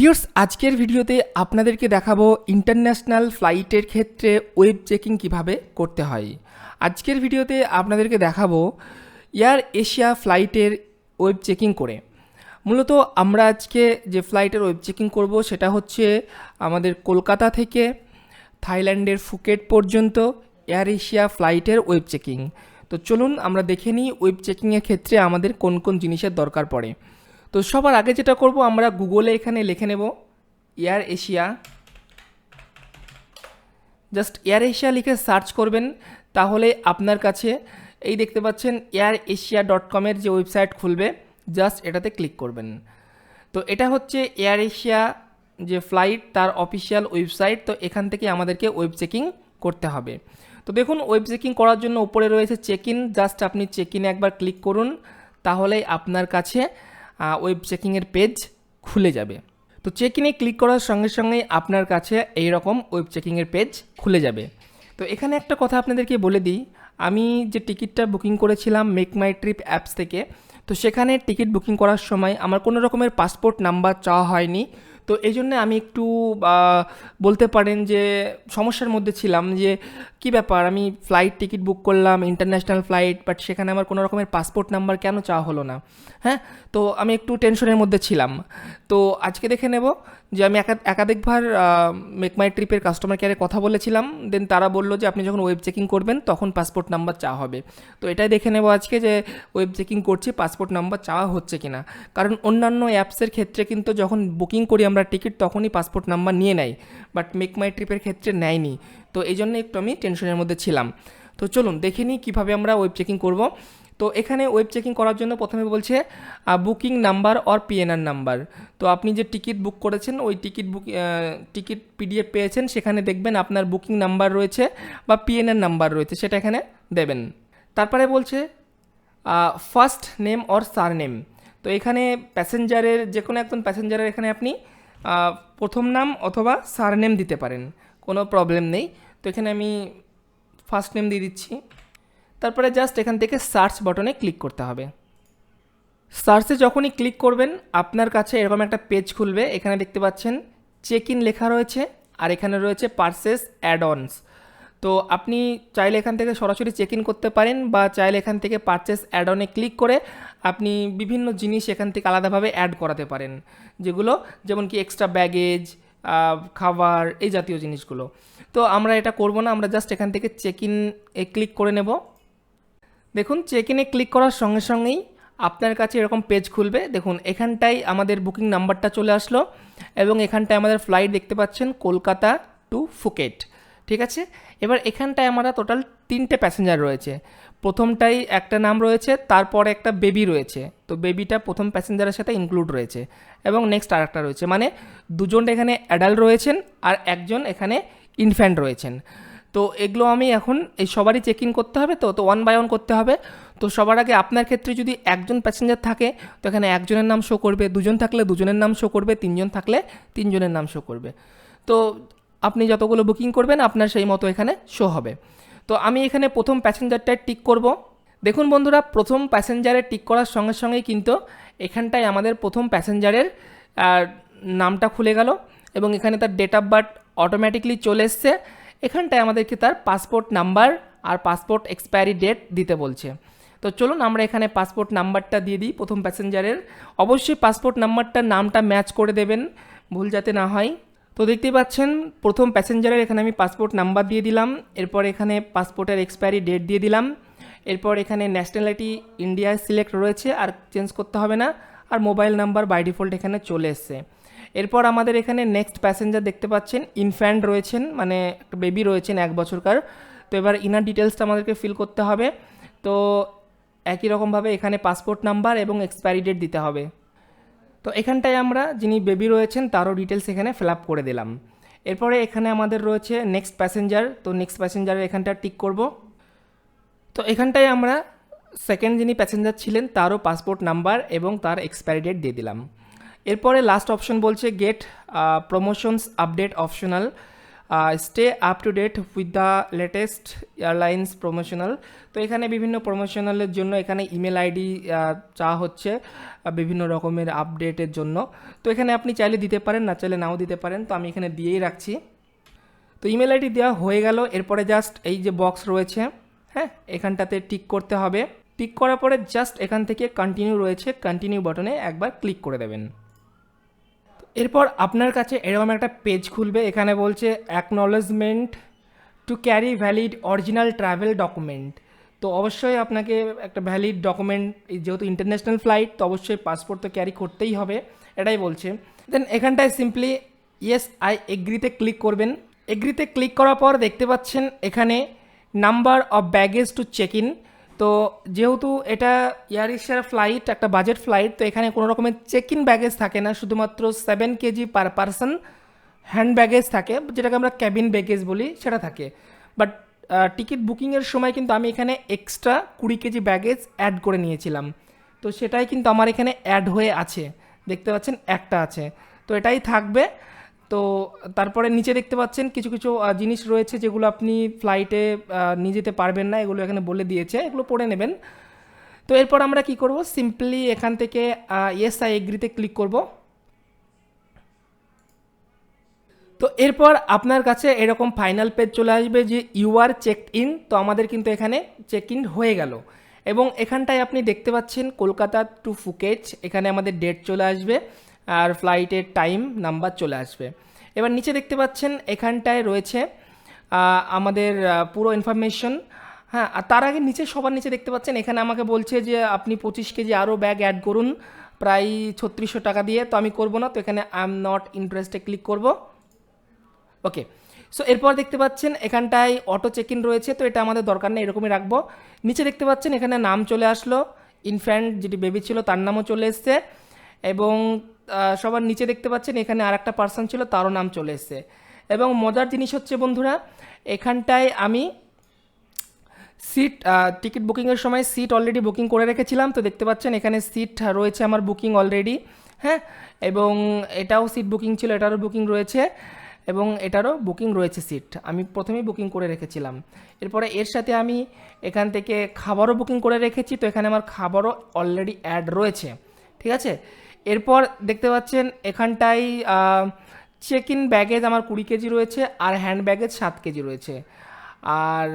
Viewers আজকের ভিডিওতে আপনাদেরকে দেখাবো ইন্টারন্যাশনাল ফ্লাইটের ক্ষেত্রে ওয়েব চেকিং কীভাবে করতে হয়। আজকের ভিডিওতে আপনাদেরকে দেখাবো এয়ার এশিয়া ফ্লাইটের ওয়েব চেকিং করে। মূলত আমরা আজকে যে ফ্লাইটের ওয়েব চেকিং করব সেটা হচ্ছে আমাদের কলকাতা থেকে থাইল্যান্ডের ফুকেট পর্যন্ত এয়ার এশিয়া ফ্লাইটের ওয়েব চেকিং। তো চলুন আমরা দেখে নিই ওয়েব চেকিংয়ের ক্ষেত্রে আমাদের কোন কোন জিনিসের দরকার পড়ে। তো সবার আগে যেটা করব, আমরা গুগলে এখানে লিখে নেব Air Asia just Air Asia লিখে সার্চ করবেন, তাহলে আপনার কাছে এই দেখতে পাচ্ছেন এয়ার এশিয়া ডট কমের যে ওয়েবসাইট খুলবে জাস্ট এটাতে ক্লিক করবেন। তো এটা হচ্ছে এয়ার এশিয়া যে ফ্লাইট তার অফিসিয়াল ওয়েবসাইট তো এখান থেকে আমাদেরকে ওয়েব চেকিং করতে হবে। তো দেখুন ওয়েব চেকিং করার জন্য উপরে রয়েছে চেক ইন জাস্ট আপনি চেক ইনে একবার ক্লিক করুন তাহলেই আপনার কাছে ওয়েব চেকিংয়ের পেজ খুলে যাবে। তো চেক ইনে ক্লিক করার সঙ্গে সঙ্গে আপনার কাছে এই রকম ওয়েব চেকিংয়ের পেজ খুলে যাবে। তো এখানে একটা কথা আপনাদেরকে বলে দিই, আমি যে টিকিটটা বুকিং করেছিলাম মেক মাই ট্রিপ অ্যাপস থেকে, তো সেখানে টিকিট বুকিং করার সময় আমার কোনো রকমের পাসপোর্ট নাম্বার চাওয়া হয়নি। তো এই জন্যে আমি একটু বলতে পারেন যে সমস্যার মধ্যে ছিলাম যে কি ব্যাপার? আমি ফ্লাইট টিকিট বুক করলাম ইন্টারন্যাশনাল ফ্লাইট বাট সেখানে আমার কোনো রকমের পাসপোর্ট নাম্বার কেন চাওয়া হলো না? হ্যাঁ? তো আমি একটু টেনশনের মধ্যে ছিলাম। তো আজকে দেখে নেব যে আমি একা একাধিকবার মেক মাই ট্রিপের কাস্টমার কেয়ারে কথা বলেছিলাম। দেন তারা বলল যে, আপনি যখন ওয়েব চেকিং করবেন, তখন পাসপোর্ট নাম্বার চাওয়া হবে। তো এটাই দেখে নেব আজকে যে ওয়েব চেকিং করছি পাসপোর্ট নাম্বার চাওয়া হচ্ছে কি না কারণ অন্যান্য অ্যাপসের ক্ষেত্রে কিন্তু যখন বুকিং করি আমরা টিকিট তখনই পাসপোর্ট নাম্বার নিয়ে নেয়। বাট মেক মাই ট্রিপের ক্ষেত্রে নেয়নি। তো এই জন্য একটু আমি টেনশনের মধ্যে ছিলাম। তো চলুন, দেখে নিই কীভাবে আমরা ওয়েব চেকিং করব। তো এখানে ওয়েব চেকিং করার জন্য প্রথমে বলছে booking number or PNR number তো আপনি যে টিকিট বুক করেছেন, ওই টিকিট বুক টিকিট পিডিএফ পেয়েছেন, সেখানে দেখবেন আপনার বুকিং নাম্বার রয়েছে বা পিএনআর নাম্বার রয়েছে, সেটা এখানে দেবেন। তারপরে বলছে first name or surname তো এখানে প্যাসেঞ্জারের, যে কোনো একজন প্যাসেঞ্জারের এখানে আপনি প্রথম নাম অথবা সার নেম দিতে পারেন, কোনো প্রবলেম নেই। তো এখানে আমি ফার্স্ট নেম দিয়ে দিচ্ছি। তারপরে জাস্ট এখান থেকে সার্চ বটনে ক্লিক করতে হবে। সার্চে যখনই ক্লিক করবেন, আপনার কাছে এরকম একটা পেজ খুলবে। এখানে দেখতে পাচ্ছেন চেক ইন লেখা রয়েছে আর এখানে রয়েছে পার্সেস অ্যাড অনস তো আপনি চাইলে এখান থেকে সরাসরি চেক ইন করতে পারেন বা চাইলে এখান থেকে পারচেস অ্যাড অনে ক্লিক করে আপনি বিভিন্ন জিনিস এখান থেকে আলাদাভাবে অ্যাড করাতে পারেন, যেগুলো যেমন কি এক্সট্রা ব্যাগেজ খাবার, এই জাতীয় জিনিসগুলো। তো আমরা এটা করব না, আমরা জাস্ট এখান থেকে চেক ইন এ ক্লিক করে নেব। দেখুন চেক ইনে ক্লিক করার সঙ্গে সঙ্গেই আপনার কাছে এরকম পেজ খুলবে। দেখুন, এখানটায় আমাদের বুকিং নাম্বারটা চলে আসলো এবং এখানটায় আমাদের ফ্লাইট দেখতে পাচ্ছেন কলকাতা টু ফুকেট ঠিক আছে? এবার এখানটায় আমরা টোটাল তিনটে প্যাসেঞ্জার রয়েছে। প্রথমটাই একটা নাম রয়েছে, তারপরে একটা বেবি রয়েছে। তো বেবিটা প্রথম প্যাসেঞ্জারের সাথে ইনক্লুড রয়েছে এবং নেক্সট আর একটা রয়েছে। মানে দুজন এখানে অ্যাডাল্ট রয়েছেন আর একজন এখানে ইনফ্যান্ট রয়েছেন। তো এগুলো আমি এখন, এই সবারই চেক ইন করতে হবে তো তো ওয়ান বাই ওয়ান করতে হবে। তো সবার আগে আপনার ক্ষেত্রে যদি একজন প্যাসেঞ্জার থাকে, তো এখানে একজনের নাম শো করবে, দুজন থাকলে দুজনের নাম শো করবে, তিনজন থাকলে তিনজনের নাম শো করবে। তো আপনি যতগুলো বুকিং করবেন, আপনার সেই মতো এখানে শো হবে। তো আমি এখানে প্রথম প্যাসেঞ্জারটায় টিক করব। দেখুন বন্ধুরা, প্রথম প্যাসেঞ্জারে টিক করার সঙ্গে সঙ্গেই কিন্তু এখানটায় আমাদের প্রথম প্যাসেঞ্জারের নামটা খুলে গেল এবং এখানে তার ডেট অফ বার্থ অটোমেটিকলি চলে এসছে। এখানটায় আমাদেরকে তার পাসপোর্ট নাম্বার আর পাসপোর্ট এক্সপায়ারি ডেট দিতে বলছে। তো চলুন আমরা এখানে পাসপোর্ট নাম্বারটা দিয়ে দিই প্রথম প্যাসেঞ্জারের। অবশ্যই পাসপোর্ট নাম্বারটার নামটা ম্যাচ করে দেবেন, ভুল যাতে না হয়। তো দেখতেই পাচ্ছেন, প্রথম প্যাসেঞ্জারের এখানে আমি পাসপোর্ট নাম্বার দিয়ে দিলাম, এরপর এখানে পাসপোর্টের এক্সপায়ারি ডেট দিয়ে দিলাম, এরপর এখানে ন্যাশনালিটি ইন্ডিয়া সিলেক্ট রয়েছে, আর চেঞ্জ করতে হবে না, আর মোবাইল নাম্বার বাই ডিফল্ট এখানে চলে এসছে। এরপর আমাদের এখানে নেক্সট প্যাসেঞ্জার দেখতে পাচ্ছেন ইনফ্যান্ট রয়েছেন মানে একটা বেবি রয়েছেন এক বছরকার। তো এবার ইনার ডিটেলসটা আমাদেরকে ফিল করতে হবে। তো একই রকমভাবে এখানে পাসপোর্ট নাম্বার এবং এক্সপায়ারি ডেট দিতে হবে। তো এখানটায় আমরা যিনি বেবি রয়েছেন, তারও ডিটেলস এখানে ফিল আপ করে দিলাম। এরপরে এখানে আমাদের রয়েছে নেক্সট প্যাসেঞ্জার তো নেক্সট প্যাসেঞ্জারের এখানটা টিক করব। তো এখানটায় আমরা সেকেন্ড যিনি প্যাসেঞ্জার ছিলেন, তারও পাসপোর্ট নাম্বার এবং তার এক্সপায়ারি ডেট দিয়ে দিলাম। এরপরে লাস্ট অপশন বলছে get promotions update optional stay up to date with the latest airlines promotional তো এখানে বিভিন্ন প্রমোশনালের জন্য এখানে ইমেল আইডি চাওয়া হচ্ছে বিভিন্ন রকমের আপডেটের জন্য। তো এখানে আপনি চাইলে দিতে পারেন, না চাইলে নাও দিতে পারেন। তো আমি এখানে দিয়েই রাখছি। তো ইমেল আইডি দেওয়া হয়ে গেল। এরপরে জাস্ট এই যে বক্স রয়েছে হ্যাঁ এখানটাতে টিক করতে হবে। টিক করার পরে জাস্ট এখান থেকে কন্টিনিউ রয়েছে কন্টিনিউ বাটনে একবার ক্লিক করে দেবেন। এরপর আপনার কাছে এরকম একটা পেজ খুলবে, এখানে বলছে acknowledgement to carry valid original travel document তো অবশ্যই আপনাকে একটা ভ্যালিড ডকুমেন্ট যেহেতু ইন্টারন্যাশনাল ফ্লাইট তো অবশ্যই পাসপোর্ট তো ক্যারি করতেই হবে, এটাই বলছে। দেন এখানটায় সিম্পলি ইয়েস আই এগ্রিতে ক্লিক করবেন। এগ্রিতে ক্লিক করার পর দেখতে পাচ্ছেন এখানে number of baggage to check in তো যেহেতু এটা এয়ার এশিয়ার ফ্লাইট একটা বাজেট ফ্লাইট তো এখানে কোনো রকমের চেক ইন ব্যাগেজ থাকে না। শুধুমাত্র seven KG per person hand baggage থাকে, যেটাকে আমরা ক্যাবিন ব্যাগেজ বলি, সেটা থাকে। বাট টিকিট বুকিংয়ের সময় কিন্তু আমি এখানে এক্সট্রা কুড়ি কেজি ব্যাগেজ অ্যাড করে নিয়েছিলাম। তো সেটাই কিন্তু আমার এখানে অ্যাড হয়ে আছে। দেখতে পাচ্ছেন, একটা আছে। তো এটাই থাকবে। তো তারপরে নিচে দেখতে পাচ্ছেন কিছু কিছু জিনিস রয়েছে যেগুলো আপনি ফ্লাইটে নিয়ে যেতে পারবেন না, এগুলো এখানে বলে দিয়েছে, এগুলো পড়ে নেবেন। তো এরপর আমরা কি করব? সিম্পলি এখান থেকে ইয়েস আই এগ্রিতে ক্লিক করব। তো এরপর আপনার কাছে এরকম ফাইনাল পেজ চলে আসবে যে ইউ আর চেক ইন তো আমাদের কিন্তু এখানে চেক ইন হয়ে গেল। এবং এখানটায় আপনি দেখতে পাচ্ছেন কলকাতা টু ফুকেট এখানে আমাদের ডেট চলে আসবে। আর ফ্লাইটের টাইম নাম্বার চলে আসবে। এবার নিচে দেখতে পাচ্ছেন, এখানটায় রয়েছে আমাদের পুরো ইনফরমেশন হ্যাঁ আর তার আগে নিচে, সবার নিচে দেখতে পাচ্ছেন, এখানে আমাকে বলছে যে আপনি পঁচিশ কেজি আরও ব্যাগ অ্যাড করুন, প্রায় ছত্রিশশো টাকা দিয়ে। তো আমি করব না, তো এখানে আই এম নট ইন্টারেস্টে ক্লিক করব। ওকে সো এরপর দেখতে পাচ্ছেন, এখানটায় অটো চেক ইন রয়েছে, তো এটা আমাদের দরকার নেই, এরকমই রাখব। নিচে দেখতে পাচ্ছেন, এখানে নাম চলে আসলো ইনফ্যান্ট যেটি বেবি ছিল, তার নামও চলে এসছে। এবং সবার নিচে দেখতে পাচ্ছেন এখানে আর একটা পার্সন ছিল, তারও নাম চলে এসছে। এবং মজার জিনিস হচ্ছে বন্ধুরা, এখানটায় আমি সিট টিকিট বুকিংয়ের সময় সিট অলরেডি বুকিং করে রেখেছিলাম। তো দেখতে পাচ্ছেন এখানে সিট রয়েছে আমার বুকিং অলরেডি হ্যাঁ? এবং এটাও সিট বুকিং ছিল, এটারও বুকিং রয়েছে এবং এটারও বুকিং রয়েছে সিট আমি প্রথমেই বুকিং করে রেখেছিলাম। এরপরে এর সাথে আমি এখান থেকে খাবারও বুকিং করে রেখেছি। তো এখানে আমার খাবারও অলরেডি অ্যাড রয়েছে। ঠিক আছে? এরপর দেখতে পাচ্ছেন এখানটায় চেক ইন ব্যাগেজ আমার কুড়ি কেজি রয়েছে আর হ্যান্ড ব্যাগেজ সাত কেজি রয়েছে। আর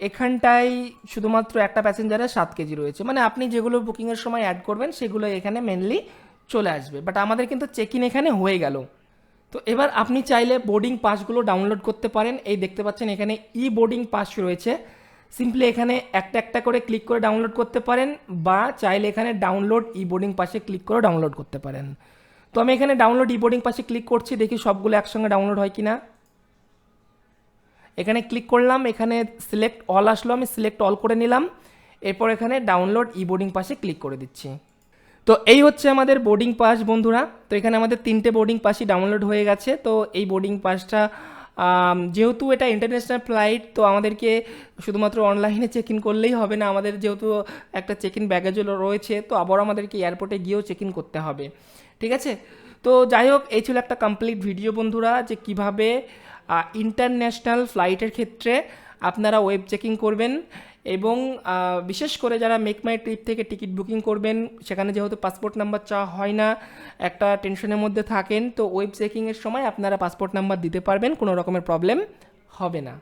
এখানটায় শুধুমাত্র একটা প্যাসেঞ্জারের সাত কেজি রয়েছে। মানে আপনি যেগুলো বুকিংয়ের সময় অ্যাড করবেন, সেগুলো এখানে মেনলি চলে আসবে। বাট আমাদের কিন্তু চেক ইন এখানে হয়ে গেল। তো এবার আপনি চাইলে বোর্ডিং পাসগুলো ডাউনলোড করতে পারেন। এই দেখতে পাচ্ছেন এখানে ই বোর্ডিং পাস রয়েছে। সিম্পলি এখানে একটা একটা করে ক্লিক করে ডাউনলোড করতে পারেন বা চাইলে এখানে ডাউনলোড ই বোর্ডিং পাশে ক্লিক করে ডাউনলোড করতে পারেন। তো আমি এখানে ডাউনলোড ই বোর্ডিং পাশে ক্লিক করছি, দেখি সবগুলো একসঙ্গে ডাউনলোড হয় কি না এখানে ক্লিক করলাম, এখানে সিলেক্ট অল আসলো, আমি সিলেক্ট অল করে নিলাম। এরপর এখানে ডাউনলোড ই বোর্ডিং পাশে ক্লিক করে দিচ্ছি। তো এই হচ্ছে আমাদের বোর্ডিং পাস বন্ধুরা। তো এখানে আমাদের তিনটে বোর্ডিং পাসই ডাউনলোড হয়ে গেছে। তো এই বোর্ডিং পাসটা যেহেতু এটা ইন্টারন্যাশনাল ফ্লাইট তো আমাদেরকে শুধুমাত্র অনলাইনে চেক ইন করলেই হবে না। আমাদের যেহেতু একটা চেক ইন ব্যাগেজও রয়েছে, তো আবার আমাদেরকে এয়ারপোর্টে গিয়েও চেক ইন করতে হবে। ঠিক আছে? তো যাই হোক, এই ছিল একটা কমপ্লিট ভিডিও বন্ধুরা, যে কীভাবে ইন্টারন্যাশনাল ফ্লাইটের ক্ষেত্রে আপনারা ওয়েব চেকিং করবেন। এবং বিশেষ করে যারা মেক মাই ট্রিপ থেকে টিকিট বুকিং করবেন, সেখানে যেহেতু পাসপোর্ট নাম্বার চাওয়া হয় না, একটা টেনশনের মধ্যে থাকেন, তো ওয়েব চেকিংয়ের সময় আপনারা পাসপোর্ট নাম্বার দিতে পারবেন, কোনো রকমের প্রবলেম হবে না।